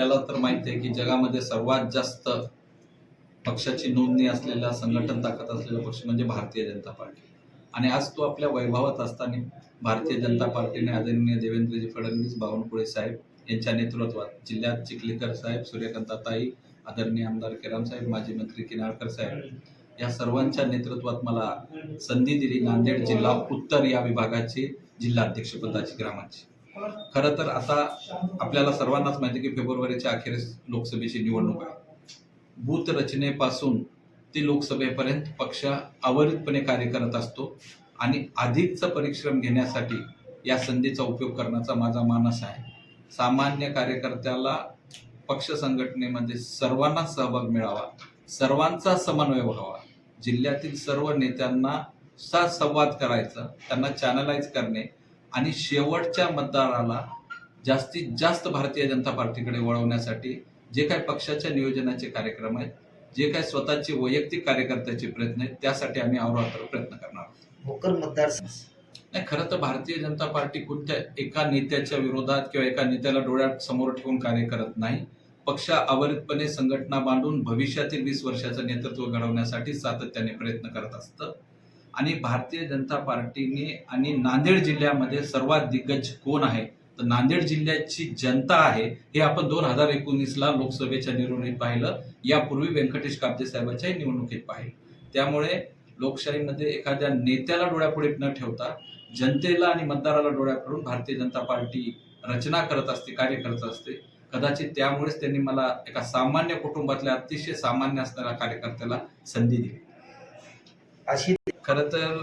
तर माहिती आहे की जगामध्ये सर्वात जास्त पक्षाची नोंदणी असलेला संघटन ताकद असलेला पक्ष म्हणजे भारतीय जनता पार्टी. आणि आज तो आपल्या वैभवात असताना भारतीय जनता पार्टीने आदरणीय देवेंद्रजी फडणवीस बावनकुळे साहेब यांच्या नेतृत्वात जिल्ह्यात चिखलीकर साहेब सूर्यकांताताई आदरणीय आमदार केराम साहेब माजी मंत्री किनाळकर साहेब या सर्वांच्या नेतृत्वात मला संधी दिली. नांदेड जिल्हा उत्तर या विभागाची जिल्हाध्यक्षपदाची ग्रामाची. खरं तर आता आपल्याला सर्वांनाच माहिती की फेब्रुवारीच्या अखेरीस लोकसभेची निवडणूक आहे. बूथ रचनेपासून ते लोकसभेपर्यंत पक्ष अविरतपणे कार्य करत असतो आणि अधिकचा परिश्रम घेण्यासाठी या संधीचा उपयोग करण्याचा माझा मानस आहे. सामान्य कार्यकर्त्याला पक्ष संघटनेमध्ये सर्वांना सहभाग मिळावा सर्वांचा समन्वय व्हावा जिल्ह्यातील सर्व नेत्यांना सा संवाद करायचा त्यांना चॅनलाइज करणे आणि शेवटच्या मतदाराला जास्तीत जास्त भारतीय जनता पार्टीकडे वळवण्यासाठी जे काही पक्षाच्या नियोजनाचे कार्यक्रम आहेत जे काही स्वतःचे वैयक्तिक कार्यकर्त्याचे प्रयत्न आहेत त्यासाठी आम्ही अहोरात्र प्रयत्न करणार आहोत. भोकर मतदार नाही खरं तर भारतीय जनता पार्टी कोणत्या एका नेत्याच्या विरोधात किंवा एका नेत्याला डोळ्यात समोर ठेवून कार्य करत नाही पक्ष अविरतपणे संघटना बांधून भविष्यातील वीस वर्षाचं नेतृत्व घडवण्यासाठी सातत्याने प्रयत्न करत असतं. आणि भारतीय जनता पार्टीने आणि नांदेड जिल्ह्यामध्ये सर्वात दिग्गज कोण आहे? तर नांदेड जिल्ह्याची जनता आहे हे आपण दोन हजार एकोणीसला लोकसभेच्या निवडणुकीत पाहिलं. यापूर्वी व्यंकटेश काब्दे साहेबांच्याही निवडणुकीत पाहिलं. त्यामुळे लोकशाहीमध्ये एखाद्या नेत्याला डोळ्यापुढे न ठेवता जनतेला आणि मतदाराला डोळ्याकडून भारतीय जनता पार्टी रचना करत असते कार्य करत असते. कदाचित त्यामुळेच त्यांनी मला एका सामान्य कुटुंबातल्या अतिशय सामान्य असणाऱ्या कार्यकर्त्याला संधी दिली. अशी खरं तर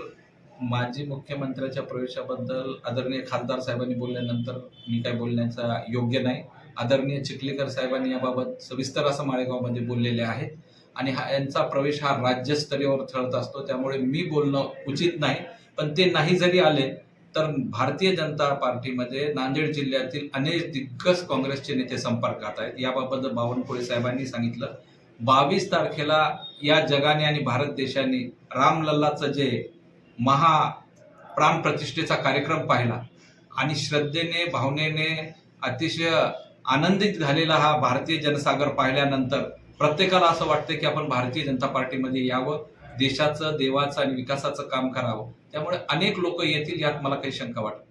माजी मुख्यमंत्र्याच्या प्रवेशाबद्दल आदरणीय खासदार साहेबांनी बोलल्यानंतर मी काय बोलण्याचा योग्य नाही. आदरणीय चिखलीकर साहेबांनी याबाबत सविस्तर असं माळेगावमध्ये बोललेले आहेत. आणि हा यांचा प्रवेश हा राज्यस्तरीयवर ठरत असतो त्यामुळे मी बोलणं उचित नाही. पण ते नाही जरी आले तर भारतीय जनता पार्टीमध्ये नांदेड जिल्ह्यातील अनेक दिग्गज काँग्रेसचे नेते संपर्कात आहेत. याबाबत बावनकुळे साहेबांनी सांगितलं बावीस तारखेला या जगाने आणि भारत देशाने रामलल्लाचं जे महा प्राण प्रतिष्ठेचा कार्यक्रम पाहिला आणि श्रद्धेने भावनेने अतिशय आनंदित झालेला हा भारतीय जनसागर पाहिल्यानंतर प्रत्येकाला असं वाटतं की आपण भारतीय जनता पार्टीमध्ये यावं देशाचं देवाचं आणि विकासाचं काम करावं. त्यामुळे अनेक लोक येतील यात मला काही शंका वाटत